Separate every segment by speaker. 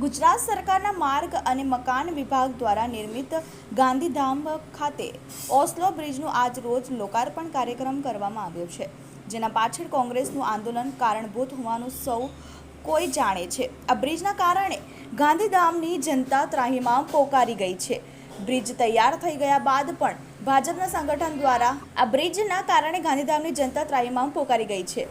Speaker 1: ગુજરાત સરકારના માર્ગ અને મકાન વિભાગ દ્વારા નિર્મિત ગાંધીધામ ખાતે ઓસ્લો બ્રિજનું આજ રોજ લોકાર્પણ કાર્યક્રમ કરવામાં આવ્યો છે, જેના પાછળ કોંગ્રેસનું આંદોલન કારણભૂત હોવાનું સૌ કોઈ જાણે છે. આ બ્રિજના કારણે ગાંધીધામની જનતા ત્રાહીમાં પોકારી ગઈ છે. બ્રિજ તૈયાર થઈ ગયા બાદ પણ ભાજપના સંગઠન દ્વારા આ બ્રિજના કારણે ગાંધીધામની જનતા ત્રાહીમાં પોકારી ગઈ છે.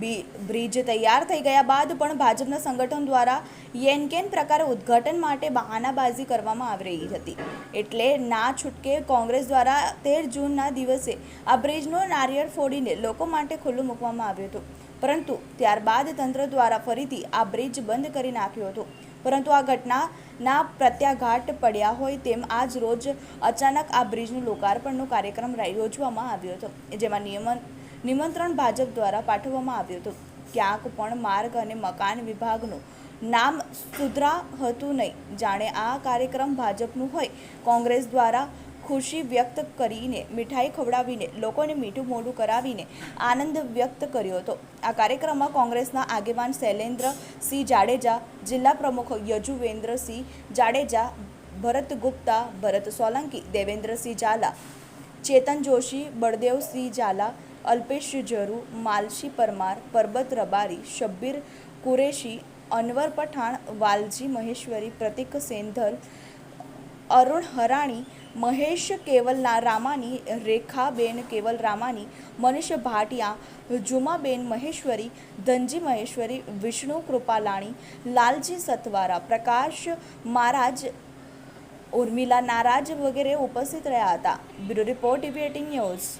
Speaker 1: બ્રિજ તૈયાર થઈ ગયા બાદ પણ ભાજપના સંગઠન દ્વારા યેનકેન પ્રકારે ઉદ્ઘાટન માટે બહાનાબાજી કરવામાં આવી રહી હતી. એટલે ના છૂટકે કોંગ્રેસ દ્વારા તેર જૂનના દિવસે આ બ્રિજનો નારિયેળ ફોડીને લોકો માટે ખુલ્લું મૂકવામાં આવ્યું હતું. પરંતુ ત્યારબાદ તંત્ર દ્વારા ફરીથી આ બ્રિજ બંધ કરી નાખ્યો હતો. પરંતુ આ ઘટનાના પ્રત્યાઘાત પડ્યા હોય તેમ આજ રોજ અચાનક આ બ્રિજનું લોકાર્પણનો કાર્યક્રમ યોજવામાં આવ્યો હતો. જેમાં નિયમન નિમંત્રણ ભાજપ દ્વારા પાઠવવામાં આવ્યું હતું. ક્યાંક પણ માર્ગ અને મકાન વિભાગનું નામ સુધરા હતું નહીં. જાણે આ કાર્યક્રમ ભાજપનું હોય. કોંગ્રેસ દ્વારા ખુશી વ્યક્ત કરીને મીઠાઈ ખવડાવીને લોકોને મીઠું મોઢું કરાવીને આનંદ વ્યક્ત કર્યો હતો. આ કાર્યક્રમમાં કોંગ્રેસના આગેવાન શૈલેન્દ્ર સિંહ જાડેજા, જિલ્લા પ્રમુખ યજુવેન્દ્રસિંહ જાડેજા, ભરત ગુપ્તા, ભરત સોલંકી, દેવેન્દ્રસિંહ ઝાલા, ચેતન જોશી, બળદેવસિંહ ઝાલા અલ્પેશ જરુ માલશી પરમાર, પરબત રબારી, શબ્બીર કુરેશી, અનવર પઠાણ, વાલજી મહેશ્વરી, પ્રતિક સેંધલ, અરુણ હરાણી, મહેશ કેવલના રામાની, રેખાબેન કેવલ રામાની, મનીષ ભાટિયા, જુમાબેન મહેશ્વરી, ધનજી મહેશ્વરી, વિષ્ણુ કૃપાલાણી, લાલજી સતવારા, પ્રકાશ મહારાજ, ઉર્મિલા નારાજ વગેરે ઉપસ્થિત રહ્યા હતા. બ્યુરો રિપોર્ટ ઇવિએટિંગ ન્યૂઝ.